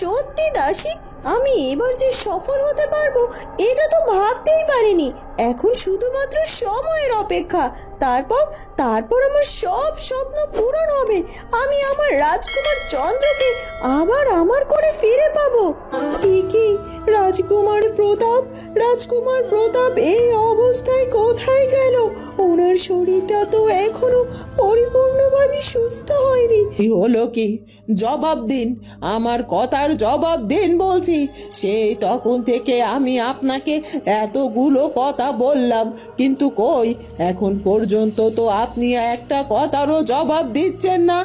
সত্যি দাসী? আমি এবার যে সফল হতে পারব, এটা তো ভাবতেই পারিনি। এখন শুধুমাত্র সময়ের অপেক্ষা। তারপর তারপর আমার সব স্বপ্ন পূরণ হবে। আমি আমার রাজকুমার চন্দ্রকে আবার আমার করে ফিরে পাবো। কি রাজকুমার প্রতাপ রাজকুমার প্রতাপ, এই অবস্থায় কোথায় গেল? ওনার শরীরটা তো এখনও পরিপূর্ণভাবে সুস্থ হয়নি। কি হলো কি? জবাব দিন। আমার কথার জবাব দিন বলছি। সেই তখন থেকে আমি আপনাকে এতগুলো কথা বললাম। কিন্তু কই? এখন পর্যন্ত তো আপনি একটা কথারও জবাব দিচ্ছেন না।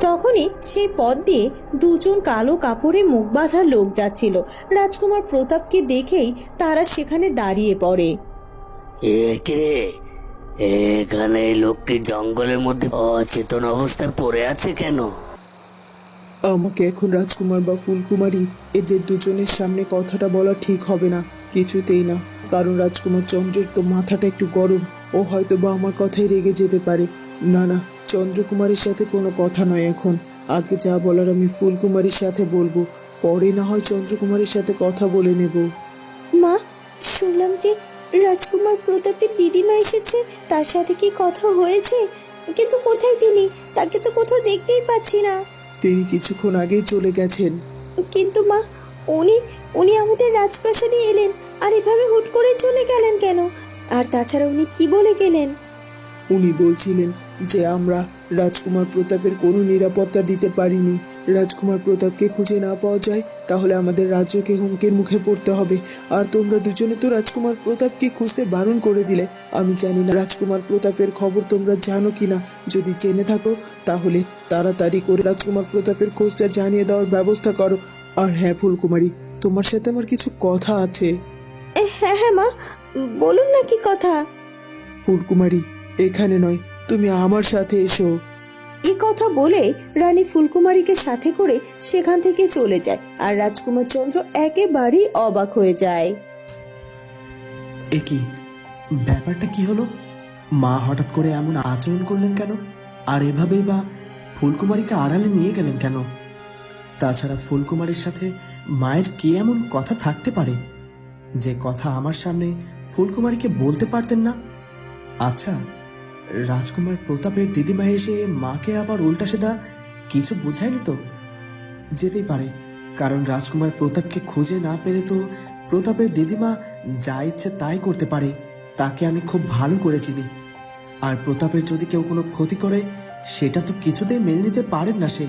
তখনই সেই পথ দিয়ে দুজন কালো কাপড়ে মুখ বাঁধা লোক যাচ্ছিল। রাজকুমার প্রতাপকে দেখেই তারা সেখানে দাঁড়িয়ে পড়ে। এ রে? এখানে এই লোকটি জঙ্গলের মধ্যে অচেতন অবস্থায় পড়ে আছে কেন? আমাকে এখন রাজকুমার বা ফুলকুমারী এদের দুজনের সামনে কথাটা বলা ঠিক হবে না। কিছুতেই না। কারণ রাজকুমার চন্দ্রের তো মাথাটা একটু গরম। ও হয়তো বা আমার কথাই রেগে যেতে পারে। না না চন্দ্রকুমারের সাথে কোনো কথা নয় এখন। আগে যা বলার আমি ফুলকুমারীর সাথে বলব। পরে না হয় চন্দ্রকুমারের সাথে কথা বলে নেব। মা শুনলাম যে রাজকুমার প্রতাপের দিদিমা এসেছে। তার সাথে কি কথা হয়েছে? কিন্তু কোথায় তিনি? তাকে তো কোথাও দেখতেই পাচ্ছি না। তিনি কিছুক্ষণ আগেই চলে গেছেন। কিন্তু মা উনি উনি আমাদের রাজপ্রাসাদে এলেন আর এভাবে হুট করে চলে গেলেন কেন? আর তাছাড়া উনি কি বলে গেলেন? উনি বলছিলেন যে আমরা রাজকুমার প্রতাপের কোনো নিরাপত্তা দিতে পারিনি। রাজকুমার প্রতাপকে খুঁজে না পাওয়া যায়, তাহলে আমাদের রাজ্যকে হুমকির মুখে পড়তে হবে। আর তোমরা দুজনে তো রাজকুমার প্রতাপকে খুঁজতে বারণ করে দিলে। আমি জানি না রাজকুমার প্রতাপের খবর তোমরা জানো কি না যদি জেনে থাকো, তাহলে তাড়াতাড়ি করে রাজকুমার প্রতাপের খোঁজটা জানিয়ে দেওয়ার ব্যবস্থা করো। আর হ্যাঁ ফুলকুমারী তোমার সাথে আমার কিছু কথা আছে। এ, হ্যাঁ হ্যাঁ মা বলুন না কি কথা? ফুলকুমারী এখানে নয় তুমি আমার সাথে এসো। এই কথা বলে রানী ফুলকুমারীকে সাথে করে সেখান থেকে চলে যায় আর রাজকুমার চন্দ্র একেবারেই অবাক হয়ে যায়। এ কি ব্যাপারটা কি হলো? মা হঠাৎ করে এমন আচরণ করলেন কেন? আর এভাবেই বা ফুলকুমারীকে আড়ালে নিয়ে গেলেন কেন? তাছাড়া ফুলকুমারীর সাথে মায়ের কে এমন কথা থাকতে পারে? যে কথা আমার সামনে ফুলকুমারীকে বলতে পারতেন না? আচ্ছা রাজকুমার প্রতাপের দিদিমা এসে মাকে আবার উল্টা সেদা কিছু বোঝায়নি তো? যেতেই পারে, কারণ রাজকুমার প্রতাপকে খুঁজে না পেলে তো প্রতাপের দিদিমা যা ইচ্ছে তাই করতে পারে, তাকে আমি খুব ভালো করে চিনি। আর প্রতাপের যদি কেউ কোনো ক্ষতি করে, সেটা তো কিছুতেই মেনে নিতে পারেন না সে।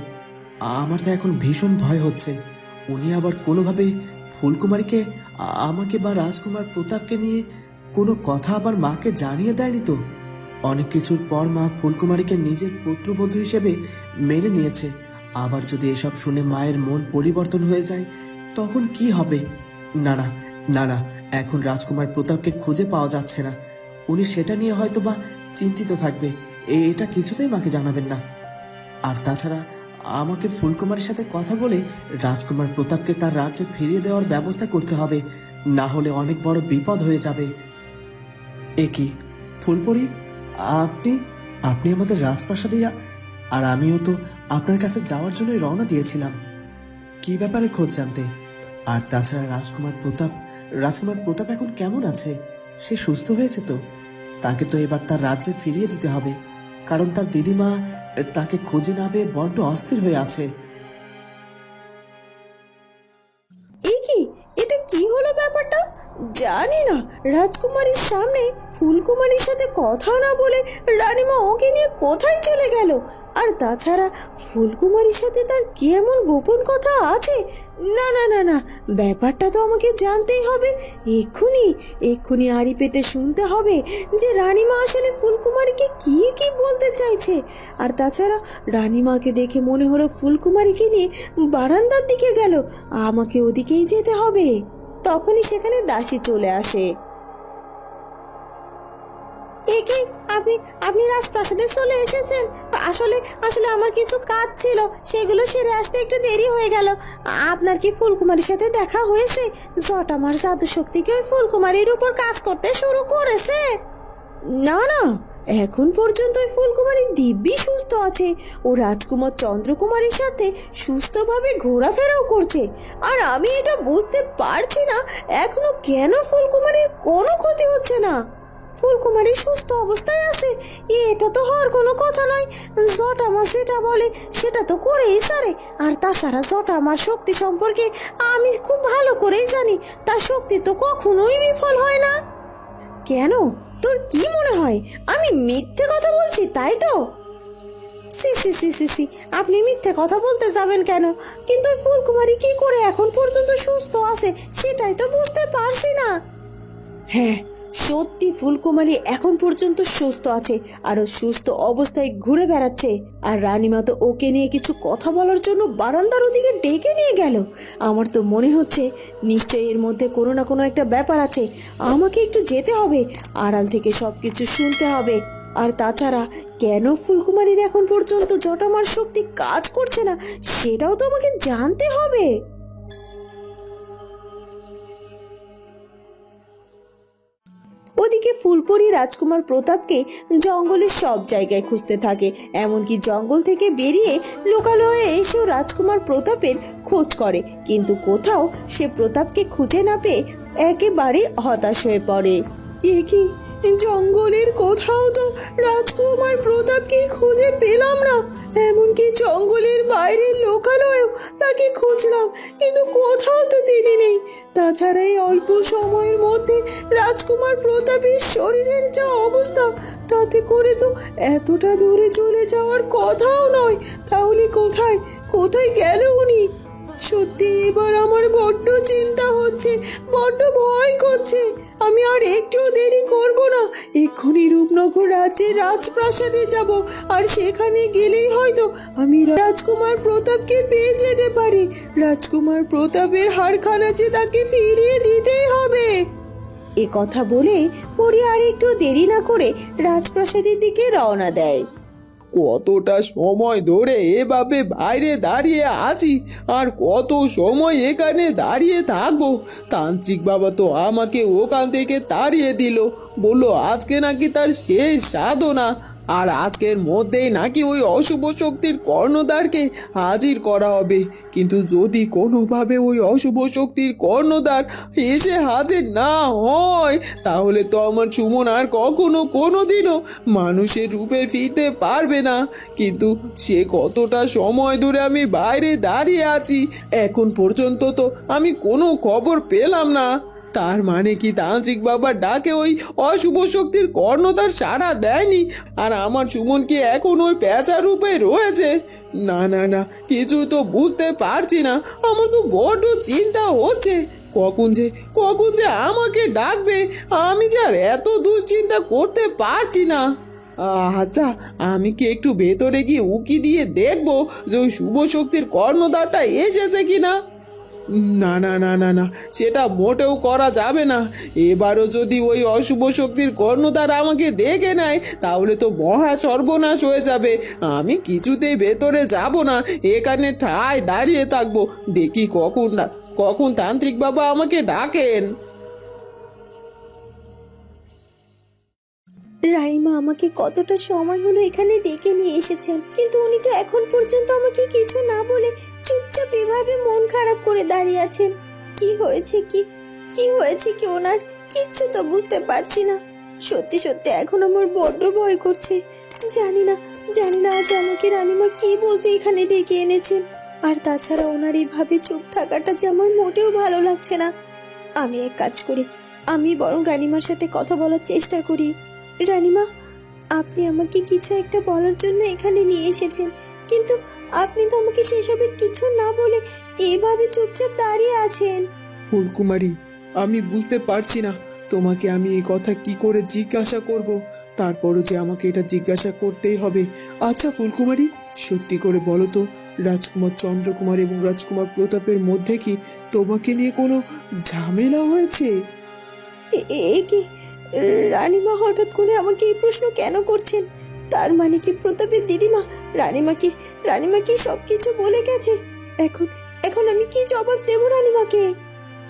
আমার তো এখন ভীষণ ভয় হচ্ছে। উনি আবার কোনোভাবে ফুলকুমারীকে, আমাকে বা রাজকুমার প্রতাপকে নিয়ে কোনো কথা আবার মাকে জানিয়ে দেয়নি তো? অনেক কিছুর পর মা ফুলকুমারীকে নিজের পুত্রবধূ হিসেবে মেনে নিয়েছে। আবার যদি এসব শুনে মায়ের মন পরিবর্তন হয়ে যায়, তখন কি হবে? না না না না, এখন রাজকুমার প্রতাপকে খুঁজে পাওয়া যাচ্ছে না। উনি সেটা নিয়ে হয়তো বা চিন্তিত থাকবে। এটা কিছুতেই মাকে জানাবেন না। আর তাছাড়া আমাকে ফুলকুমারের সাথে কথা বলে রাজকুমার প্রতাপকে তার রাজ্যে ফিরিয়ে দেওয়ার ব্যবস্থা করতে হবে। না হলে অনেক বড় বিপদ হয়ে যাবে। এ কি? ফুলপরি, আপনি আপনি আমাদের রাজপ্রাসাদে আর আমিও তো আপনার কাছে যাওয়ার জন্যই রওনা দিয়েছিলাম। কি ব্যাপারে খোঁজ জানতে? আর তাছাড়া রাজকুমার প্রতাপ রাজকুমার প্রতাপ এখন কেমন আছে? সে সুস্থ হয়েছে তো? তাকে তো এবার তার রাজ্যে ফিরিয়ে দিতে হবে। কারণ তার দিদিমা তাকে খুঁজে না পেয়ে বড্ড অস্থির হয়ে আছে। কি? এটা কি হলো ব্যাপারটা? জানি না। রাজকুমারীর সামনে ফুলকুমারীর সাথে কথা না বলে রানীমা ওকে নিয়ে কোথায় চলে গেল? আর তাছাড়া ফুলকুমারীর সাথে তার কি এমন গোপন কথা আছে? না না না না, ব্যাপারটা তো আমাকে জানতেই হবে। এক্ষুনি এক্ষুনি আড়ি পেতে শুনতে হবে যে রানীমা আসলে ফুলকুমারীকে কি কি বলতে চাইছে। আর তাছাড়া রানীমাকে দেখে মনে হলো ফুলকুমারীকে নিয়ে বারান্দার দিকে গেল, আমাকে ওদিকেই যেতে হবে। তখনই সেখানে দাসী চলে আসে। একে আপনি আপনি রাজপ্রাসাদে চলে এসেছেন? আসলে আসলে আমার কিছু কাজ ছিল, সেগুলো সেরে আসতে একটু দেরি হয়ে গেল। আপনার কি ফুলকুমারীর সাথে দেখা হয়েছে? জট আমার জাদু শক্তি কি ওই ফুলকুমারীর উপর কাজ করতে শুরু করেছে? না না, এখন পর্যন্ত ওই ফুলকুমারী দিব্যি সুস্থ আছে। ও রাজকুমার চন্দ্রকুমারের সাথে সুস্থভাবে ঘোরাফেরাও করছে। আর আমি এটা বুঝতে পারছি না, এখনও কেন ফুলকুমারীর কোনো ক্ষতি হচ্ছে না? ফুলকুমারী সুস্থ অবস্থায় আছে। এটা তো হওয়ার কোনো কথা নয়। জটা মা যেটা বলে, সেটা তো করেই সারে। আর তাছাড়া জটা আমার শক্তি সম্পর্কে আমি খুব ভালো করেই জানি। তার শক্তি তো কখনোই বিফল হয় না। কেন? তোর কি মনে হয়? আমি মিথ্যে কথা বলছি, তাই তো? সি সি সি সি সি, আপনি মিথ্যে কথা বলতে যাবেন কেন? কিন্তু ফুলকুমারী কি করে এখন পর্যন্ত সুস্থ আছে, সেটাই তো বুঝতে পারছি না। হ্যাঁ সত্যি ফুলকুমারী এখন পর্যন্ত সুস্থ আছে, আর ও সুস্থ অবস্থায় ঘুরে বেড়াচ্ছে। আর রানীমা তো ওকে নিয়ে কিছু কথা বলার জন্য বারান্দার ওদিকে ডেকে নিয়ে গেল। আমার তো মনে হচ্ছে নিশ্চয়ই এর মধ্যে কোনো না কোনো একটা ব্যাপার আছে। আমাকে একটু যেতে হবে, আড়াল থেকে সব কিছু শুনতে হবে। আর তাছাড়া কেন ফুলকুমারীর এখন পর্যন্ত জটামার শক্তি কাজ করছে না, সেটাও তো আমাকে জানতে হবে। ওদিকে ফুলপুরি রাজকুমার প্রতাপকে জঙ্গলের সব জায়গায় খুঁজতে থাকে। এমনকি জঙ্গল থেকে বেরিয়ে লোকালয়ে এসেও রাজকুমার প্রতাপের খোঁজ করে। কিন্তু কোথাও সে প্রতাপকে খুঁজে না পেয়ে একেবারে হতাশ হয়ে পড়ে। এ কি জঙ্গলের কোথাও তো রাজকুমার প্রতাপকে খুঁজে পেলাম না। এমনকি জঙ্গলের বাইরের লোকালয়েও তাকে খুঁজলাম, কিন্তু কোথাও তো তিনি নেই। তাছাড়া এই অল্প সময়ের মধ্যে রাজকুমার প্রতাপের শরীরের যা অবস্থা, তাতে করে তো এতটা দূরে চলে যাওয়ার কথাও নয়। তাহলে কোথায় কোথায় গেল উনি? সত্যি এবার আমার বড্ড চিন্তা হচ্ছে, বড্ড ভয় করছে। আমি আর একটু দেরি করব না। এক্ষুনি রূপনগর রাজ্যের রাজপ্রাসাদে যাব, আর সেখানে গেলেই হয়তো আমি রাজকুমার প্রতাপকে পেয়ে যেতে পারি। রাজকুমার প্রতাপের হারখানা যে তাকে ফিরিয়ে দিতেই হবে। এ কথা বলে পরি আর একটু দেরি না করে রাজপ্রাসাদের দিকে রওনা দেয়। কতটা সময় ধরে এভাবে বাইরে দাঁড়িয়ে আছি আর কত সময় এখানে দাঁড়িয়ে থাকব? তান্ত্রিক বাবা তো আমাকে ওখান থেকে তাড়িয়ে দিল। বলল, আজকে নাকি তার শেষ সাধনা। আর আজকের মধ্যেই নাকি ওই অশুভ শক্তির কর্ণধারকে হাজির করা হবে। কিন্তু যদি কোনোভাবে ওই অশুভ শক্তির কর্ণধার এসে হাজির না হয়, তাহলে তো আমার সুমন আর কখনো কোনোদিনও মানুষের রূপে ফিরতে পারবে না। কিন্তু সে কতটা সময় ধরে আমি বাইরে দাঁড়িয়ে আছি, এখন পর্যন্ত তো আমি কোনো খবর পেলাম না। তার মানে কি তান্ত্রিক বাবার ডাকে ওই অশুভ শক্তির কর্ণধার সাড়া দেয়নি? আর আমার সুমন কি এখন ওই পেঁচা রূপে রয়েছে? না না না কিছু তো বুঝতে পারছি না। আমার তো বড্ড চিন্তা হচ্ছে। কখন যে কখন যে আমাকে ডাকবে? আমি যে আর এত দুশ্চিন্তা করতে পারছি না। আচ্ছা আমি কি একটু ভেতরে গিয়ে উকি দিয়ে দেখব যে ওই শুভ শক্তির কর্ণদারটা এসেছে কিনা? না না না না না, সেটা মোটেও করা যাবে না। এবারও যদি ওই অশুভ শক্তির কর্ণধার আমাকে দেখে নেয়, তাহলে তো মহা সর্বনাশ হয়ে যাবে। আমি কিছুতেই ভেতরে যাব না, এখানে ঠায় দাঁড়িয়ে থাকব। দেখি কখন না, কখন তান্ত্রিক বাবা আমাকে ডাকেন। রাইমা আমাকে কতটা সময় হলো এখানে ডেকে নিয়ে এসেছেন, কিন্তু উনি তো এখন পর্যন্ত আমাকে কিছু না বলে চুপচাপ এভাবে মন খারাপ করে দাঁড়িয়ে আছেন। কি হয়েছে কি? কি হয়েছে কি ওনার? কিচ্ছু তো বুঝতে পারছি না। সত্যি সত্যি এখন আমার বড্ড ভয় করছে। জানি না জানি না আজ আমাকে রানীমা কি বলতে এখানে ডেকে এনেছেন। আর তাছাড়া ওনার এইভাবে চুপ থাকাটা যে আমার মোটেও ভালো লাগছে না। আমি এক কাজ করি, আমি বরং রানিমার সাথে কথা বলার চেষ্টা করি। রানীমা আপনি আমাকে কিছু একটা বলার জন্য এখানে নিয়ে এসেছেন কিন্তু আপনি তো আমাকে সেসবের কিছু না বলে এভাবে চুপচাপ দাঁড়িয়ে আছেন। ফুলকুমারী আমি বুঝতে পারছি না তোমাকে আমি এই কথা কি করে জিজ্ঞাসা করব? তারপরও যে আমাকে এটা জিজ্ঞাসা করতেই হবে। আচ্ছা ফুলকুমারী সত্যি করে বলো তো রাজকুমার চন্দ্রকুমার এবং রাজকুমার প্রতাপের মধ্যে কি তোমাকে নিয়ে কোনো ঝামেলা হয়েছে? এ- এ কি? রানীমা হঠাৎ করে আমাকে এই প্রশ্ন কেন করছেন? তার মানে কি প্রতাপের দিদিমা? রানীমাকে রানীমা কি সব কিছু বলে গেছে? এখন এখন আমি কি জবাব দেব রানীমাকে?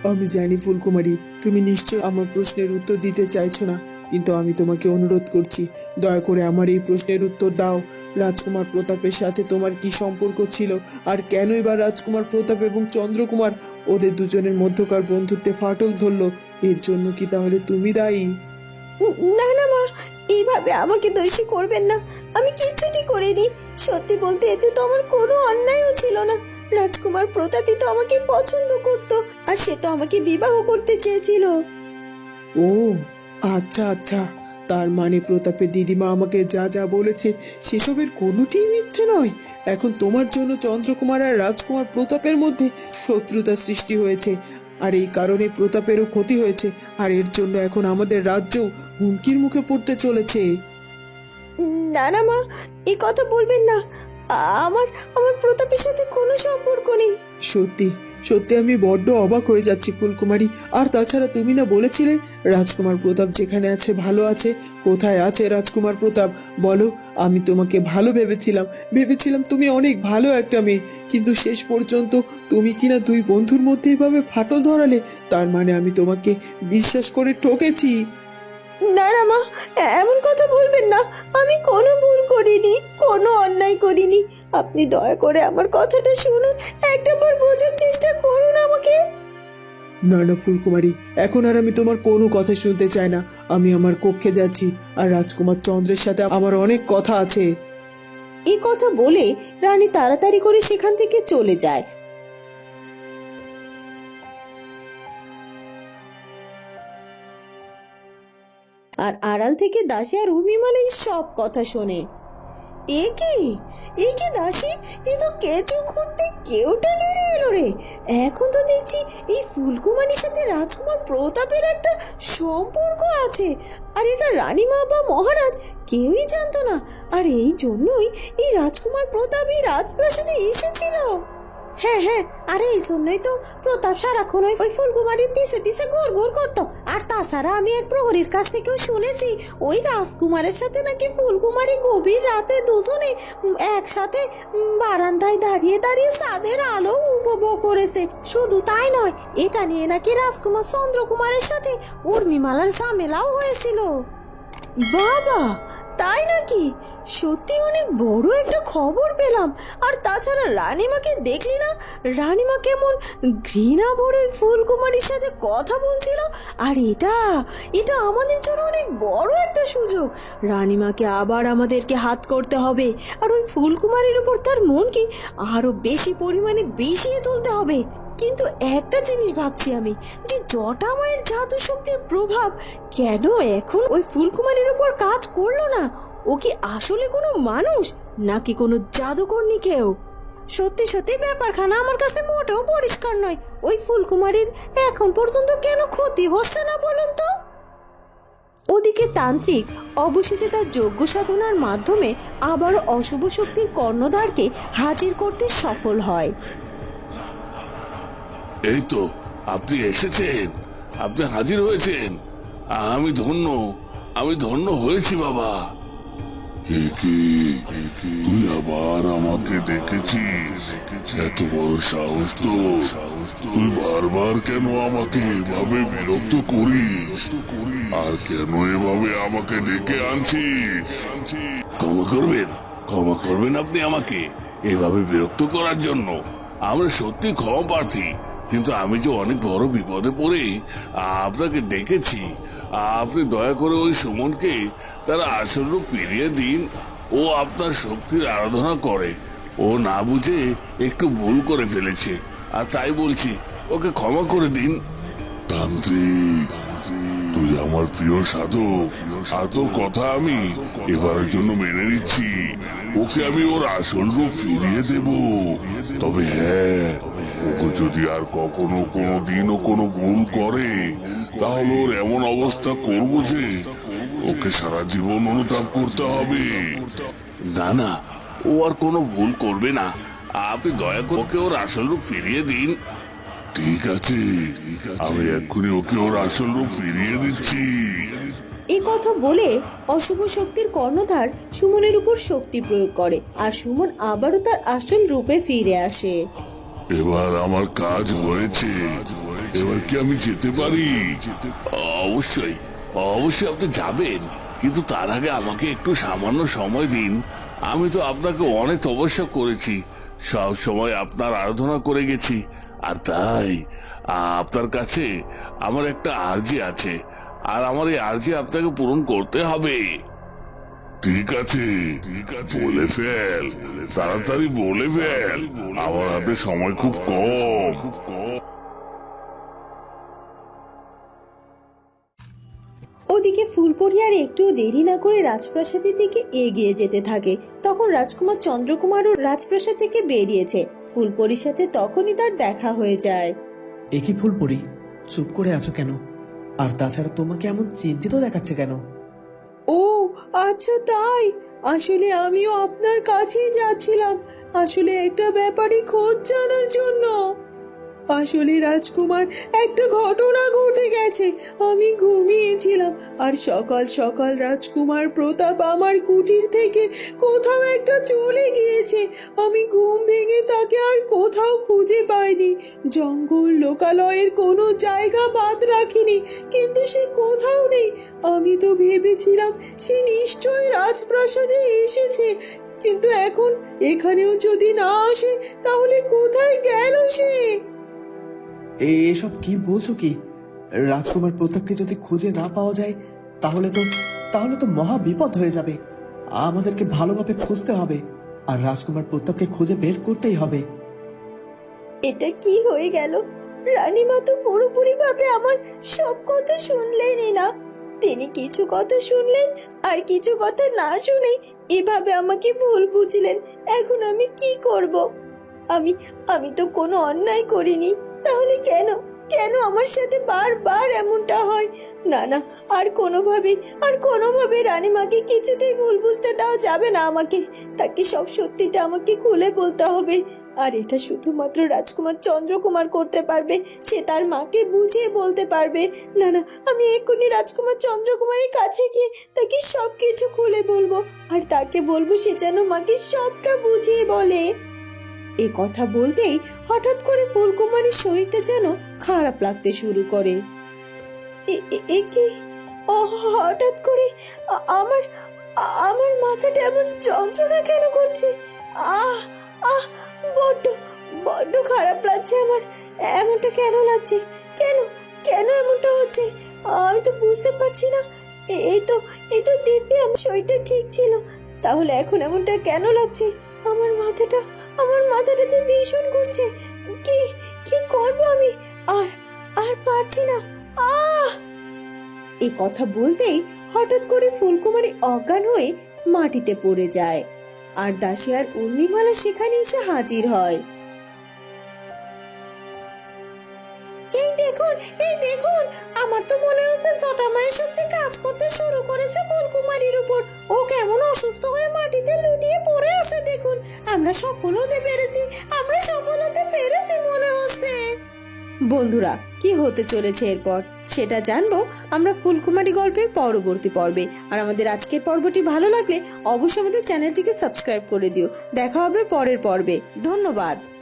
আমি জানি ফুলকুমারী, তুমি নিশ্চয় আমার প্রশ্নের উত্তর দিতে চাইছো না, কিন্তু আমি তোমাকে অনুরোধ করছি, দয়া করে আমার এই প্রশ্নের উত্তর দাও। রাজকুমার প্রতাপের সাথে তোমার কি সম্পর্ক ছিল? আর কেনই বা রাজকুমার প্রতাপ এবং চন্দ্রকুমার ওদের দুজনের মধ্যকার বন্ধুত্বে ফাটল ধরলো? এর জন্য কি তাহলে তুমি দায়ী? না না, মা এইভাবে আমাকে দোষী করবেন না। আমি কিচ্ছুটি করিনি। সত্যি বলতে এতে তো আমার কোনো অন্যায়ও ছিল না। রাজকুমার প্রতাপই তো আমাকে পছন্দ করত, আর সে তো আমাকে বিবাহ করতে চেয়েছিল। ও আচ্ছা আচ্ছা। তার মানে প্রতাপের দিদিমা আমাকে যা যা বলেছে, সেসবের কোনোটিই মিথ্যে নয়। এখন তোমার জন্য চন্দ্রকুমার আর রাজকুমার প্রতাপের মধ্যে শত্রুতা সৃষ্টি হয়েছে। আর এই কারণে প্রতাপেরও ক্ষতি হয়েছে আর এর জন্য এখন আমাদের রাজ্য হুমকির মুখে পড়তে চলেছে। না না মা এই কথা বলবেন না। আমার আমার প্রতাপের সাথে কোনো সম্পর্ক নেই। সত্যি সত্যি আমি বড্ড অবাক হয়ে যাচ্ছি ফুলকুমারী। আর তাছাড়া তুমি না বলেছিলে, রাজকুমার প্রতাপ যেখানে আছে ভালো আছে, কোথায় আছে রাজকুমার প্রতাপ? বলো, আমি তোমাকে ভালো ভেবেছিলাম। ভেবেছিলাম তুমি অনেক ভালো একটা মেয়ে, কিন্তু শেষ পর্যন্ত তুমি কিনা দুই বন্ধুর মধ্যে এভাবে ফাটল ধরালে, তার মানে আমি তোমাকে বিশ্বাস করে ঠকেছি। না না মা, এমন কথা বলবেন না। আমি কোনো ভুল করিনি, কোনো অন্যায় করিনি। আপনি দয়া করে আমার কথাটা শুনুন। একটা বার বোঝার চেষ্টা করুন আমাকে। না না ফুলকুমারী এখন আর আমি তোমার কোনো কথা শুনতে চাই না। আমি আমার কক্ষে যাচ্ছি আর রাজকুমার চন্দ্রের সাথে আমার অনেক কথা আছে। এই কথা বলে রানী তাড়াতাড়ি করে সেখান থেকে চলে যায়। আর আড়াল থেকে দাসে আর উর্মিমালা এই সব কথা শোনে। এ কি? এ কি দাসী এ তো কেঁচো খুঁড়তে কেউটা বেড়ে এলো রে। এখন তো দেখছি এই ফুলকুমানির সাথে রাজকুমার প্রতাপের একটা সম্পর্ক আছে। আর এটা রানীমা বা মহারাজ কেউই জানতো না। আর এই জন্যই এই রাজকুমার প্রতাপ এই রাজপ্রাসাদে এসেছিল। হ্যাঁ হ্যাঁ আরে এই জন্যই তো প্রতাপ সারাক্ষণ ওই ফুলকুমারীর পিছে পিছে ঘোর ঘোর করতো। আর তাছাড়া আমি এক প্রহরীর কাছ থেকেও শুনেছি, ওই রাজকুমারের সাথে নাকি ফুলকুমারী গভীর রাতে দুজনে একসাথে বারান্দায় দাঁড়িয়ে দাঁড়িয়ে চাঁদের আলো উপভোগ করেছে। শুধু তাই নয়, এটা নিয়ে নাকি রাজকুমার চন্দ্রকুমারের সাথে উর্মিমালার ঝামেলাও হয়েছিল। বাবা, তাই নাকি? সত্যি অনেক বড় একটা খবর পেলাম। আর তাছাড়া রানীমাকে দেখলি না? রানীমা কেমন ঘৃণা ভরে ফুলকুমারীর সাথে কথা বলছিল। আর এটা এটা আমাদের জন্য অনেক বড় একটা সুযোগ। রানীমাকে আবার আমাদেরকে হাত করতে হবে। আর ওই ফুলকুমারীর উপর তার মনকে আরও বেশি পরিমাণে বেশিয়ে তুলতে হবে? কিন্তু একটা জিনিস ভাবছি আমি, যে জটা মায়ের জাদু শক্তির প্রভাব কেন এখন ওই ফুলকুমারীর উপর কাজ করল না? ও কি আসলে কোনো মানুষ, নাকি কোনো জাদুকর্ণী কেউ? সত্যি সত্যি ব্যাপারখানা আমার কাছে মোটেও পরিষ্কার নয়। ওই ফুলকুমারীর এখন পর্যন্ত কেন ক্ষতি হচ্ছে না বলুন তো? ওদিকে তান্ত্রিক অবশেষে তার যোগ্য সাধনার মাধ্যমে আবার অশুভ শক্তির কর্ণধারকে হাজির করতে সফল হয়। এই তো আপনি এসেছেন। আপনি হাজির হয়েছেন। আমি ধন্য আমি ধন্য হয়েছি বাবা। তুই আবার আমাকে দেখেছিস? এত বড় সাহস তো। তুই বারবার কেন আমাকে এভাবে বিরক্ত করিস? আর কেন এভাবে আমাকে ডেকে আনছিস? ক্ষমা করবেন ক্ষমা করবেন আপনি আমাকে এভাবে বিরক্ত করার জন্য। আমরা সত্যি ক্ষমা প্রার্থী। কিন্তু আমি যে অনেক বড় বিপদে পড়ে, আপনাকে ডেকেছি। আপনি দয়া করে ওই সুমনকে তার আসল রূপ ফিরিয়ে দিন। ও আপনার শক্তির আরাধনা করে। ও না বুঝে একটু ভুল করে ফেলেছে। আর তাই বলছি, ওকে ক্ষমা করে দিন। তান্ত্রিক। তুই আমার প্রিয় সাধক আর কথা আমি এবারের জন্য মেনে নিচ্ছি। ওকে আমি ওর আসল রূপ ফিরিয়ে দেব। তবে হ্যাঁ ওকে যদি আর কখনো কোনো দিনও কোনো ভুল করে, তাহলে ওর এমন অবস্থা করব যে ওকে সারা জীবন অনুতাপ করতে হবে। না না, ও আর কোনো ভুল করবে না। আপনি দয়া করে ওকে ওর আসল রূপ ফিরিয়ে দিন। ঠিক আছে। ঠিক আছে আমি এক্ষুনি ওকে ওর আসল রূপ ফিরিয়ে দিচ্ছি। এই কথা বলে অশুভ শক্তির কর্ণধার সুমনের উপর শক্তি প্রয়োগ করে আর সুমন আবারও তার আসল রূপে ফিরে আসে। এবার আমার কাজ হয়েছে। এবার কি আমি যেতে পারি? অবশ্যই অবশ্যই আপনি যাবেন। কিন্তু তার আগে আমাকে একটু সামান্য সময় দিন। আমি তো আপনাকে অনেক তপস্যা করেছি। সব সময় আপনার আরাধনা করে গেছি। আর তাই আপনার কাছে আমার একটা আর্জি আছে আর আমার এই আর্জি আপনাকে পূরণ করতে হবে। ঠিক আছে ঠিক আছে। বলে ফেল তাড়াতাড়ি বলে ফেল। আমার হাতে সময় খুব কম। খুব কম। ওদিকে ফুলপরি আর একটু দেরি না করে রাজপ্রাসাদের দিকে এগিয়ে যেতে থাকে। তখন রাজকুমার চন্দ্রকুমারও রাজপ্রাসাদ থেকে বেরিয়েছে। ফুলপরির সাথে তখনই তার দেখা হয়ে যায়। এ কি ফুল পড়ি চুপ করে আছো কেন? আর তাছাড়া তোমাকে এমন চিন্তিত দেখাচ্ছে কেন? ও আচ্ছা তাই। আসলে আমিও আপনার কাছেই যাচ্ছিলাম। আসলে একটা ব্যাপারে খোঁজ জানার জন্য। আসলে রাজকুমার, একটা ঘটনা ঘটে গেছে। আমি ঘুমিয়েছিলাম আর সকাল সকাল রাজকুমার প্রতাপ আমার কুটির থেকে কোথাও একটা চলে গিয়েছে। আমি ঘুম ভেঙে তাকে আর কোথাও খুঁজে পাইনি। জঙ্গল লোকালয়ের কোনো জায়গা বাদ রাখিনি, কিন্তু সে কোথাও নেই। আমি তো ভেবেছিলাম সে নিশ্চয়ই রাজপ্রাসাদে এসেছে, কিন্তু এখন এখানেও যদি না আসে, তাহলে কোথায় গেল সে? এসব কি বলছো কি? রাজকুমার প্রতাপকে যদি খুঁজে না পাওয়া যায়, তাহলে তো তাহলে তো মহা বিপদ হয়ে যাবে। আমাদেরকে ভালোভাবে খুঁজতে হবে, আর রাজকুমার প্রতাপকে খুঁজে বের করতেই হবে। এটা কি হয়ে গেল? রানীমা তো পুরোপুরি ভাবে আমার সব কথা শুনলেনই না। তিনি কিছু কথা শুনলেন আর কিছু কথা না শুনে এভাবে আমাকে ভুল বুঝলেন। এখন আমি কি করব? আমি আমি তো কোনো অন্যায় করিনি। তাহলে কেন? কেন আমার সাথে বারবার এমনটা হয়? না না, আর কোনোভাবেই, আর কোনোভাবে রানীমাকে কিছুতেই ভুল বুঝতে দেওয়া যাবে না আমাকে। তাকে সব সত্যিটা আমাকে খুলে বলতে হবে। আর এটা শুধুমাত্র রাজকুমার চন্দ্রকুমার করতে পারবে, সে তার মাকে বুঝিয়ে বলতে পারবে। না না, আমি এক্ষুনি রাজকুমার চন্দ্রকুমারের কাছে গিয়ে তাকে সব কিছু খুলে বলব, আর তাকে বলব সে যেন মাকে সবটা বুঝিয়ে বলে। এ কথা বলতেই হঠাৎ করে ফুলকুমারীর শরীরটা যেন খারাপ লাগতে শুরু করে। এ- কি? হঠাৎ করে আমার আমার মাথাটা এমন যন্ত্রণা কেন করছে? আহ আহ বড্ড বড্ড খারাপ লাগছে আমার। এমনটা কেন লাগছে? কেন কেন এমনটা হচ্ছে? আমি তো বুঝতে পারছি না। এই তো এই তো দিব্যি, আমার শরীরটা ঠিক ছিল। তাহলে এখন এমনটা কেন লাগছে? আমার মাথাটা আমার মাথাটা যে ভীষণ করছে। কি কি করব আমি? আর আর পারছি না। আহ! এই কথা বলতেই হঠাৎ করে ফুলকুমারী অজ্ঞান হয়ে মাটিতে পড়ে যায়। আর দাসী আর উর্মিমালা সেখানে এসে হাজির হয়। এই দেখুন এই দেখুন! আমার তো মনে হচ্ছে জটামায়ের শক্তি কাজ করতে শুরু করেছে ফুলকুমারীর উপর। ও কেমন অসুস্থ হয়ে আমরা সফল হতে পেরেছি, আমরা সফল হতে পেরেছি মনে হচ্ছে। বন্ধুরা, কি হতে চলেছে এরপর? সেটা জানব আমরা ফুলকুমারী গল্পের পরবর্তী পর্বে। আর আমাদের আজকের পর্বটি ভালো লাগলে অবশ্যই আমাদের চ্যানেলটিকে সাবস্ক্রাইব করে দিও। দেখা হবে পরের পর্বে। ধন্যবাদ।